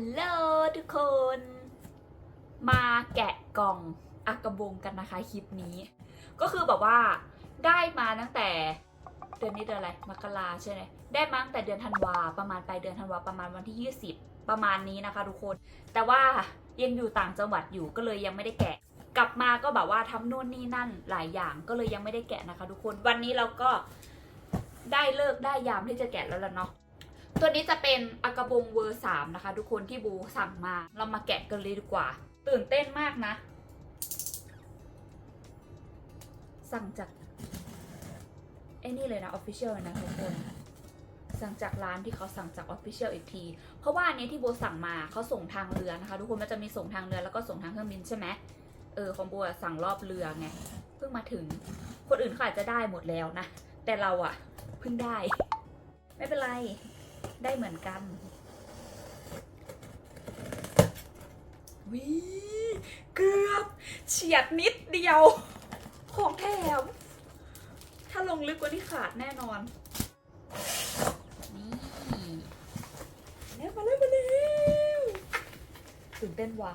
ลโหลทุกคน มาแกะกล่องอากระบงกันนะคะคลิปนี้ ก็คือแบบว่าได้มาตั้งแต่เดือนนี้เดือนอะไรมกราใช่ไหมได้มาตั้งแต่เดือนธันวาประมาณปลายเดือนธันวาประมาณวันที่ 20 ประมาณนี้นะคะ ทุกคน แต่ว่ายังอยู่ต่างจังหวัดอยู่ก็เลยยังไม่ได้แกะ กลับมาก็แบบว่าทำนู่นนี่นั่นหลายอย่างก็เลยยังไม่ได้แกะนะคะ ทุกคนวันนี้เราก็ได้เลิกได้ยามที่จะแกะแล้วล่ะเนาะ ตัวนี้จะเป็นอากาบงเวอร์สามนะคะ ทุกคนที่บูสั่งมา เรามาแกะกันเลยดีกว่า ตื่นเต้นมากนะ สั่งจากไอ้นี่เลยนะออฟฟิเชียลนะทุกคน สั่งจากร้านที่เขาสั่งจากออฟฟิเชียลอีกที เพราะว่าอันนี้ที่โบสั่งมาเขาส่งทางเรือนะคะ ทุกคนมันจะมีส่งทางเรือแล้วก็ส่งทางเครื่องบินใช่ไหมเออของโบอะสั่งรอบเรือไงเพิ่งมาถึง คนอื่นเขาอาจจะได้หมดแล้วนะ แต่เราอะเพิ่งได้ ไม่เป็นไร ได้เหมือนกันวิเกือบเฉียดนิดเดียว ของแถม ถ้าลงลึกกว่านี้ขาดแน่นอน นี่แล้วมาแล้วมาแล้วตื่นเต้นว่ะ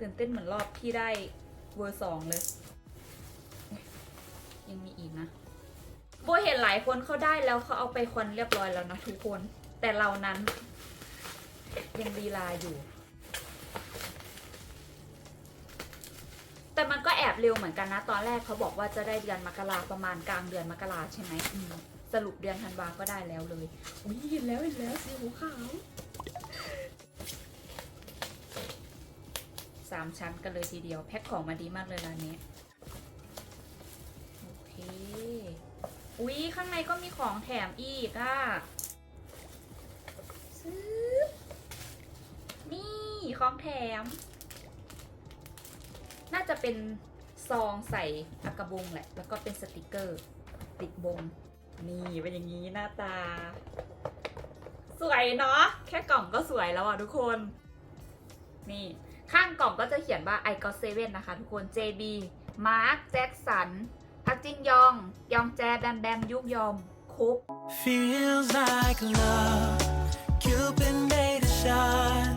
ตื่นเต้นเหมือนรอบที่ได้เวอร์สองเลยอุ๊ยยังมีอีกนะ โบเห็นหลายคนเขาได้แล้วเขาเอาไปคอนเรียบร้อยแล้วนะทุกคน แต่เรานั้น ยังดีลาอยู่ แต่มันก็แอบเร็วเหมือนกันนะ ตอนแรกเขาบอกว่าจะได้เดือนมกราประมาณกลางเดือนมกราใช่ไหมมสรุปเดือนธันวาก็ได้แล้วเลยอุ้ยเห็นแล้วเห็นแล้วสีหูขาวสามชั้นกันเลยทีเดียว แพ็คของมาดีมากเลยร้านนี้ โอเค อุ๊ย ข้างในก็มีของแถมอีกอะซื้อนี่ของแถม น่าจะเป็นซองใส่อากระบงแหละ แล้วก็เป็นสติกเกอร์ติดบง นี่เป็นอย่างนี้หน้าตา สวยเนาะ แค่กล่องก็สวยแล้วอะทุกคน นี่ ข้างกล่องก็จะเขียนว่า I got seven นะคะทุกคน JB Mark Jackson พัก จินยอง ยองแจแบมแบมยุกยอม คุป Feels like love. Cupid made a shot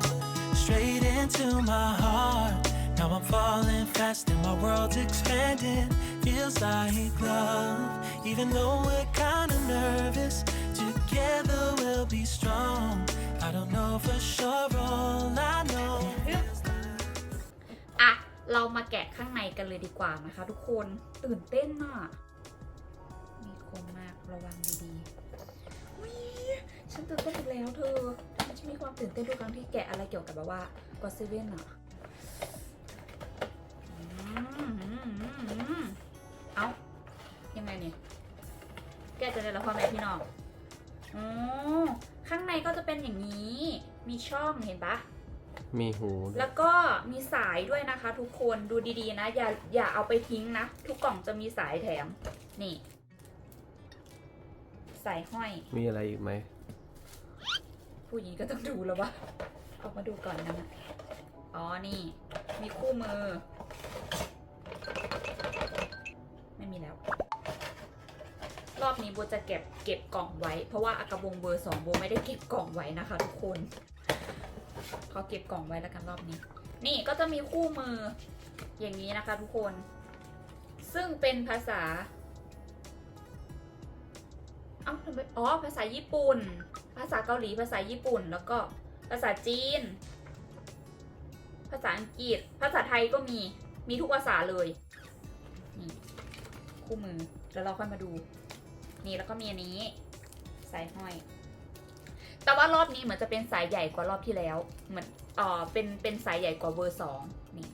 straight into my heart. Now I'm falling fast and my world's expanding. Feels like love. Even though we're kinda nervous, together we'll be strong. I don't know for sure, all I know is that. อ่ะ เรามาแกะข้างในกันเลยดีกว่านะคะ ทุกคนตื่นเต้นอะมีคมมากระวังดีๆอุ๊ยฉันตื่นเต้นอีกแล้วเธอฉันมีความตื่นเต้นทุกครั้งที่แกะอะไรเกี่ยวกับแบบว่ากอเซเว่นอะอืมอืมอืมอืมเอ้ายังไงเนี่ยแกะจะได้แล้วพ่อแม่พี่น้องอ๋อข้างในก็จะเป็นอย่างนี้ มีช่องเห็นปะ มีหูด้วยแล้วก็มีสายด้วยนะคะ ทุกคนดูดีๆนะ อย่าอย่าเอาไปทิ้งนะ ทุกกล่องจะมีสายแถม นี่ สายห้อย มีอะไรอีกไหมผู้หญิงก็ต้องดูแล้วว่าเอามาดูก่อนนะอ๋อนี่ มีคู่มือ ไม่มีแล้ว รอบนี้โบจะเก็บเก็บกล่องไว้ เพราะว่าอากาบงเบอร์สองโบไม่ได้เก็บกล่องไว้นะคะ ทุกคน ขอเก็บกล่องไว้แล้วกันรอบนี้ นี่ก็จะมีคู่มืออย่างนี้นะคะทุกคน ซึ่งเป็นภาษาเอ้าทำไมอ๋อ ภาษาญี่ปุ่น ภาษาเกาหลี ภาษาญี่ปุ่น แล้วก็ภาษาจีน ภาษาอังกฤษ ภาษาไทยก็มี มีทุกภาษาเลย นี่ คู่มือ แล้วเราค่อยมาดู นี่แล้วก็มีอันนี้ สายห้อย แต่ว่ารอบนี้เหมือนจะเป็นสายใหญ่กว่ารอบที่แล้ว เหมือนเอ่อเป็นเป็นสายใหญ่กว่าเบอร์สองนี่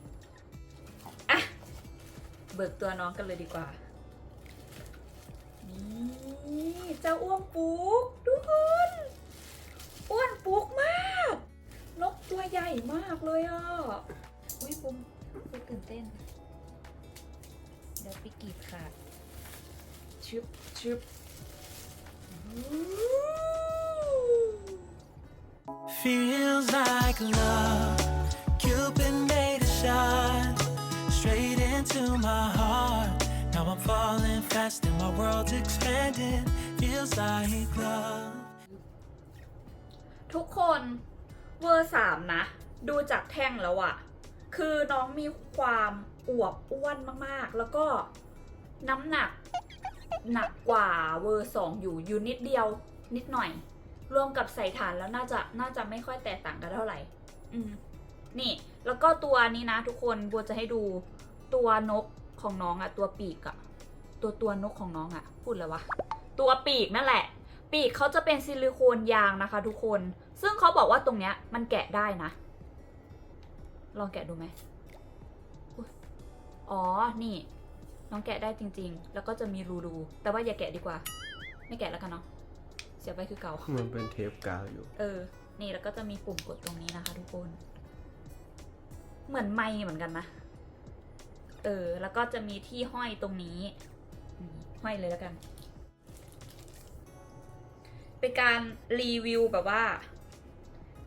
อะเบิกตัวน้องกันเลยดีกว่า นี่เจ้าอ้วนปุ๊กทุกคนอ้วนปุ๊กมากนกตัวใหญ่มากเลยอะอุ้ยปุ้มปุ้มตื่นเต้น เดี๋ยวไปกรีดขาดชึบชึบ Feels like love. Cupid made a shot straight into my heart. Now I'm falling fast and my world's expanding. Feels like love. ทุกคนเวอร์สามนะ ดูจากแท่งแล้วอะคือน้องมีความอวบอ้วนมากๆ แล้วก็น้ำหนักหนักกว่าเวอร์สองอยู่อยู่นิดเดียวนิดหน่อย รวมกับใส่ฐานแล้วน่าจะน่าจะไม่ค่อยแตกต่างกันเท่าไหร่ อืมนี่แล้วก็ตัวนี้นะทุกคนบัวจะให้ดูตัวนกของน้องอะตัวปีกอะตัวตัวนกของน้องอะพูดเลยวะตัวปีกนั่นแหละ ปีกเขาจะเป็นซิลิโคนยางนะคะ ทุกคน ซึ่งเขาบอกว่าตรงเนี้ยมันแกะได้นะ ลองแกะดูไหมอ๋อนี่ น้องแกะได้จริง ๆ แล้วก็จะมีรูดูแต่ว่าอย่าแกะดีกว่า ไม่แกะแล้วกันเนาะ เสียไปคือเก่า มันเป็นเทปกาวอยู่ เออ นี่แล้วก็จะมีปุ่มกดตรงนี้นะคะทุกคน เหมือนไม้เหมือนกันนะ เออ แล้วก็จะมีที่ห้อยตรงนี้อืมห้อยเลยแล้วกัน เป็นการรีวิวแบบว่า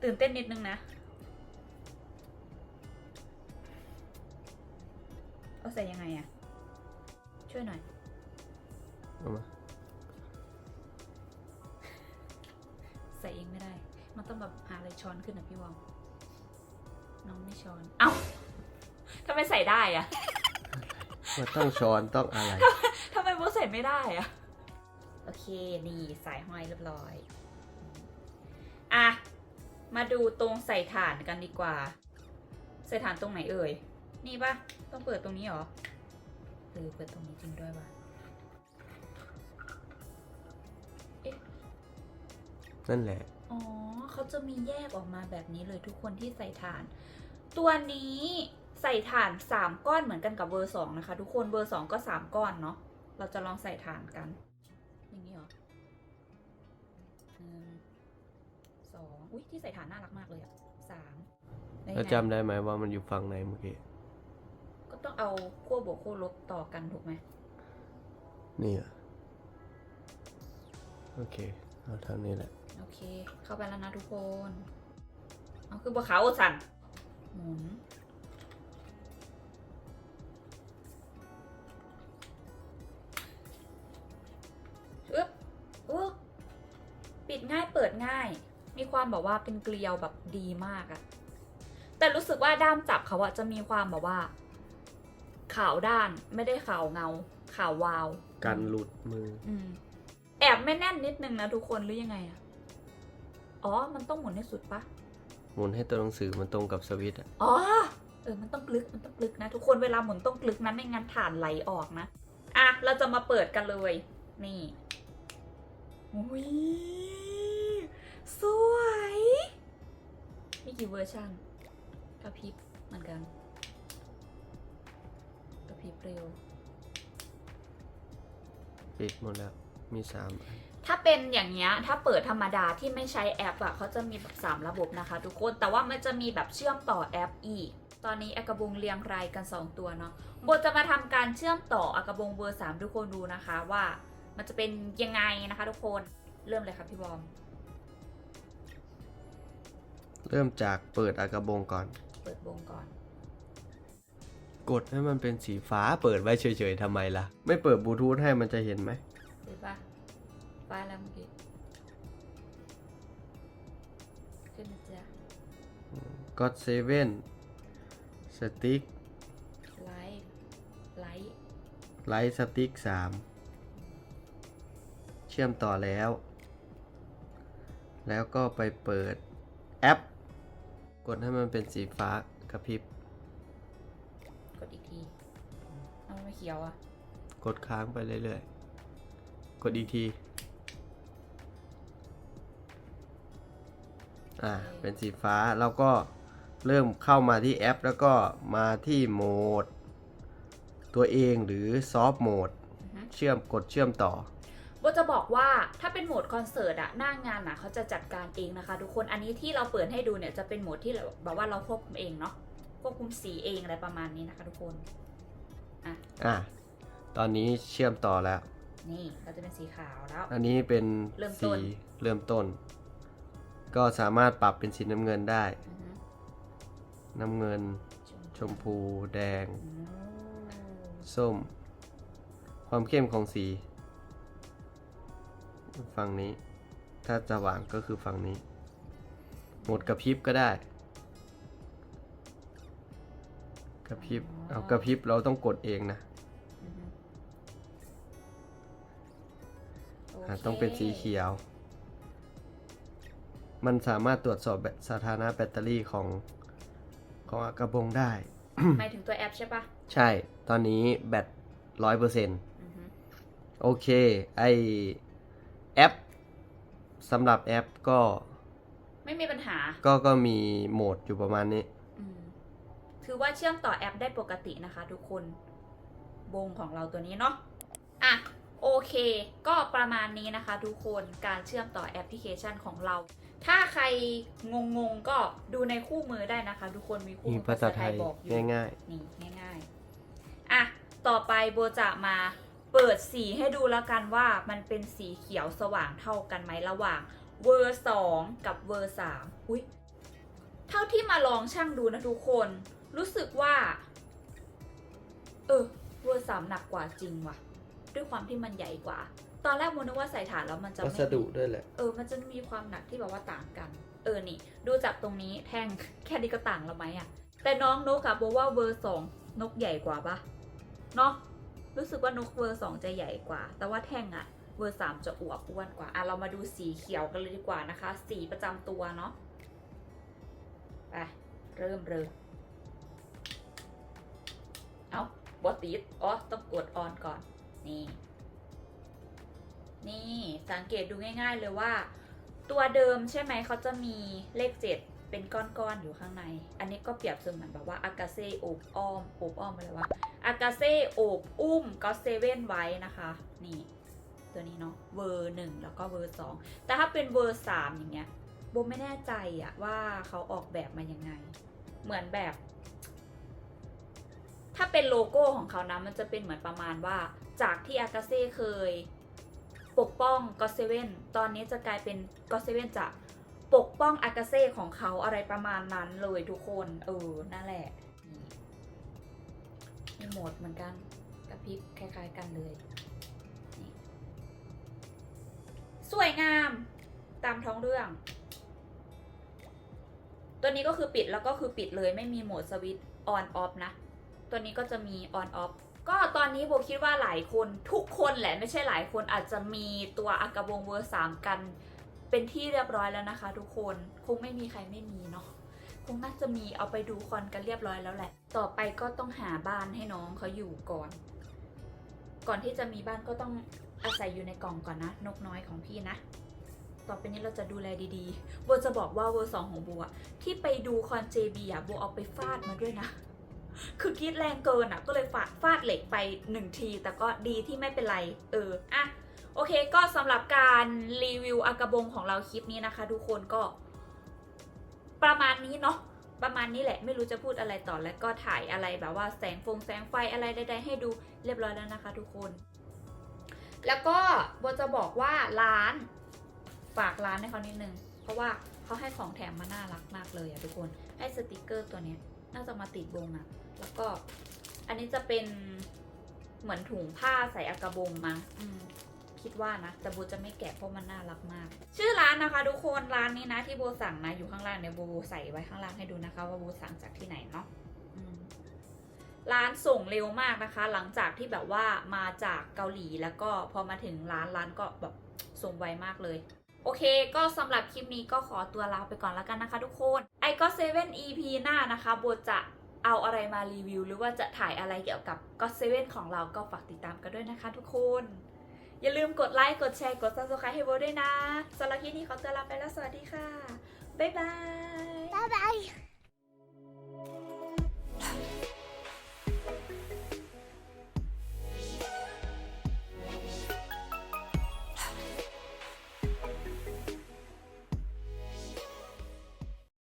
ตื่นเต้นนิดนึงนะ เอาใส่ยังไงอะช่วยหน่อย เอามา ส่เองไม่ได้ มันต้องแบบหาอะไรช้อนขึ้นนะพี่วอมน้องไม่ช้อน เอ้าทำไมใส่ได้อะมันต้องช้อนต้องอะไรทำไมโบใส่ไม่ได้อะโอเค นี่สายห้อยเรียบร้อย อะ มาดูตรงใส่ฐานกันดีกว่า ใส่ฐานตรงไหนเอ่ย นี่ปะต้องเปิดตรงนี้เหรอเออเปิดตรงนี้จริงด้วยว่ะ นั่นแหละ อ๋อเขาจะมีแยกออกมาแบบนี้เลยทุกคนที่ใส่ถ่าน ตัวนี้ใส่ถ่าน3ก้อนเหมือนกันกับเบอร์สองนะคะ ทุกคนเบอร์สองก็3ก้อนเนาะเราจะลองใส่ถ่านกัน อย่างนี้เหรอหนึ่งสองอุ้ยที่ใส่ถ่านน่ารักมากเลยอะสามได้แล้วไงจำได้ไหมว่ามันอยู่ฝั่งไหนเมื่อกี้ก็ต้องเอาขั้วบวกขั้วลบต่อกันถูกไหมนี่อะโอเค เอาทางนี้แหละ โอเค เข้าไปแล้วนะทุกคนเอาคือบัวขาวโอสันหมุนอึ๊บอุ๊ปิดง่ายเปิดง่าย มีความแบบว่าเป็นเกลียวแบบดีมากอะแต่รู้สึกว่าด้ามจับเขาอะจะมีความแบบว่า ขาวด้านไม่ได้ขาวเงา ขาววาว กันหลุดมือ อืมแอบไม่แน่นนิดนึงนะทุกคนหรือยังไงอะ อ๋อ มันต้องหมุนให้สุดปะหมุนให้ตัวหนังสือมันตรงกับสวิตช์อะอ๋อ เออ มันต้องกลึก มันต้องกลึกนะ ทุกคน เวลาหมุนต้องกลึกนะ ไม่งั้นฐานไหลออกนะ อะ เราจะมาเปิดกันเลย นี่อุ้ยสวย มีกี่เวอร์ชันกระพริบเหมือนกันกระพริบเร็ว ปิดหมดแล้ว มีสามอัน ถ้าเป็นอย่างเงี้ยถ้าเปิดธรรมดาที่ไม่ใช้แอปอะเขาจะมีแบบสามระบบนะคะทุกคนแต่ว่ามันจะมีแบบเชื่อมต่อแอปอีก ตอนนี้อากระบุงเรียงรายกัน 2 ตัวเนาะโบจะมาทำการเชื่อมต่ออากระบุงเบอร์ 3 ทุกคนดูนะคะว่า มันจะเป็นยังไงนะคะทุกคนเริ่มเลยครับพี่บอม เริ่มจากเปิดอากระบงก่อน เปิดวงก่อน กดให้มันเป็นสีฟ้าเปิดไว้เฉยๆทำไมล่ะ ไม่เปิดบลูทูธให้มันจะเห็นไหมหรือปะ ป้ายแล้วเมื่อกี้ขึ้นนะจ๊ะก็เซเว่นสติ๊กไลท์ไลท์ไลท์สติ๊กสามเชื่อมต่อแล้ว แล้วก็ไปเปิดแอป กดให้มันเป็นสีฟ้ากระพริบ กดอีกทีเอามันไม่เขียวอะกดค้างไปเรื่อยๆ กดอีกที อ่าเป็นสีฟ้าแล้วก็เริ่มเข้ามาที่แอป แล้วก็มาที่โหมด ตัวเองหรือซอฟต์โหมดอือฮึเชื่อมกดเชื่อมต่อโบจะบอกว่าถ้าเป็นโหมดคอนเสิร์ตอะหน้างานอะเขาจะจัดการเองนะคะทุกคนอันนี้ที่เราเปิดให้ดูเนี่ยจะเป็นโหมดที่เราแบบว่าเราควบคุมเองเนาะควบคุมสีเองอะไรประมาณนี้นะคะทุกคนอะตอนนี้เชื่อมต่อแล้ว นี่เราจะเป็นสีขาวแล้ว อันนี้เป็นเริ่มต้สีนเริ่มต้น ก็สามารถปรับเป็นสีน้ำเงินได้ อือฮึน้ำเงิน ชมพู แดง อืมส้ม ความเข้มของสี ฝั่งนี้ ถ้าสว่างก็คือฝั่งนี้โหมดกระพริบก็ได้ กระพริบ เอากระพริบเราต้องกดเองนะอือฮึโอะต้องเป็นสีเขียว มันสามารถตรวจสอบแบตสถานะแบตเตอรี่ของของอากระบงได้ หมายถึงตัวแอปใช่ปะใช่ ตอนนี้แบตร้อยเปอร์เซ็นต์อือฮึโอเค ไอแอปสำหรับแอปก็ ไม่มีปัญหา ก็ก็มีโหมดอยู่ประมาณนี้อืมถือว่าเชื่อมต่อแอปได้ปกตินะคะทุกคนบงของเราตัวนี้เนาะอะโอเค ก็ประมาณนี้นะคะทุกคนการเชื่อมต่อแอปพลิเคชันของเรา ถ้าใครงงๆก็ดูในคู่มือได้นะคะทุกคนมีคู่มีมือภาษาไทยบอกอยู่ง่ายนี่ง่ายๆอะต่อไปโบจะมาเปิดสีให้ดูแล้วกันว่ามันเป็นสีเขียวสว่างเท่ากันไหมระหว่างเวอร์สองกับเวอร์สามอุ้ยเท่าที่มาลองช่างดูนะทุกคน รู้สึกว่า เออเวอร์สามหนักกว่าจริงว่ะ ด้วยความที่มันใหญ่กว่า ตอนแรกโมนึกว่าใส่ฐานแล้วมันจะๆวัไม่สดุมีด้วยแหละ เออ มันจะมีความหนักที่แบบว่าต่างกัน เออ นี่ ดูจากตรงนี้แท่งแค่นี้ก็ต่างแล้วไหมอะแต่น้องนกอะบอกว่าเวอร์สองนกใหญ่กว่าปะเนาะ รู้สึกว่านกเวอร์สองจะใหญ่กว่า แต่ว่าแท่งอะเวอร์สามจะอวบอ้วนกว่า อะ เรามาดูสีเขียวกันเลยดีกว่านะคะ สีประจำตัวเนาะ ไป เริ่มเลยเอาบอติดอ๋อ ต้องกดออนก่อน นี่ นี่สังเกตดูง่าย ๆ เลยว่า ตัวเดิมใช่ไหมเขาจะมีเลขเจ็ดเป็นก้อนๆอยู่ข้างใน อันนี้ก็เปรียบเสมือนแบบว่าอากาเซ่โอบอ้อมโอบอ้อมไปเลยว่าอากาเซ่โอบอุ้มก็เซเว่นไว้นะคะ นี่ ตัวนี้เนาะเวอร์หนึ่งแล้วก็เวอร์สองแต่ถ้าเป็นเวอร์สามอย่างเงี้ยโบไม่แน่ใจอะว่าเขาออกแบบมายังไง เหมือนแบบ ถ้าเป็นโลโก้ของเขานะมันจะเป็นเหมือนประมาณว่า จากที่อากาเซ่เคย ปกป้องก็เซเว่นตอนนี้จะกลายเป็นก็เซเว่นจะปกป้องอากาเซ่ของเขาอะไรประมาณนั้นเลยทุกคน เออ นั่นแหละนี่มีโหมดเหมือนกันกระพริบคล้ายๆกันเลยนี่สวยงามตามท้องเรื่อง ตัวนี้ก็คือปิดแล้วก็คือปิดเลยไม่มีโหมดสวิตออนออฟนะ ตัวนี้ก็จะมีออนออฟ ก็ตอนนี้โบคิดว่าหลายคนทุกคนแหละไม่ใช่หลายคนอาจจะมีตัวอากาบงเวอร์สามกัน เป็นที่เรียบร้อยแล้วนะคะ ทุกคนคงไม่มีใครไม่มีเนาะคงน่าจะมีเอาไปดูคอนกันเรียบร้อยแล้วแหละ ต่อไปก็ต้องหาบ้านให้น้องเขาอยู่ก่อน ก่อนที่จะมีบ้านก็ต้องอาศัยอยู่ในกล่องก่อนนะ นกน้อยของพี่นะ ต่อไปนี้เราจะดูแลดีๆโบจะบอกว่าเวอร์สองของโบอะที่ไปดูคอนเจบีอะโบเอาไปฟาดมาด้วยนะ คือกรีดแรงเกินอะก็เลยฟาดฟาดเหล็กไปหนึ่งที แต่ก็ดีที่ไม่เป็นไร เอออะโอเคก็สำหรับการรีวิวอากาบงของเราคลิปนี้นะคะ ทุกคนก็ ประมาณนี้เนาะประมาณนี้แหละไม่รู้จะพูดอะไรต่อแล้วก็ถ่ายอะไรแบบว่าแสงฟงแสงไฟอะไรใดๆให้ดูเรียบร้อยแล้วนะคะ ทุกคน แล้วก็โบจะบอกว่าร้านฝากร้านให้เขานิดนึง เพราะว่าเขาให้ของแถมมาน่ารักมากเลยอะทุกคน ให้สติกเกอร์ตัวนี้น่าจะมาติดบงอะ แล้วก็อันนี้จะเป็นเหมือนถุงผ้าใส่อากาบงมั้งคิดว่านะ แต่โบจะไม่แกะเพราะมันน่ารักมาก ชื่อร้านนะคะ ทุกคนร้านนี้นะที่โบสั่งนะอยู่ข้างล่างเดี๋ยวโบใส่ไว้ข้างล่างให้ดูนะคะ ว่าโบสั่งจากที่ไหนเนาะร้านส่งเร็วมากนะคะ หลังจากที่แบบว่ามาจากเกาหลีแล้วก็พอมาถึงร้านร้านก็แบบส่งไวมากเลย โอเค ก็สำหรับคลิปนี้ก็ขอตัวลาไปก่อนแล้วกันนะคะ ทุกคนไอก็เซเว่น EP หน้านะคะโบจะ เอาอะไรมารีวิว หรือว่าจะถ่ายอะไรเกี่ยวกับก็เซเว่นของเราก็ฝากติดตามกันด้วยนะคะทุกคน อย่าลืมกดไลค์กดแชร์กด subscribe ให้โบด้วยนะสำหรับคลิปนี้ขอตัวลาไปแล้วสวัสดีค่ะ บ๊ายบาย บ๊ายบาย。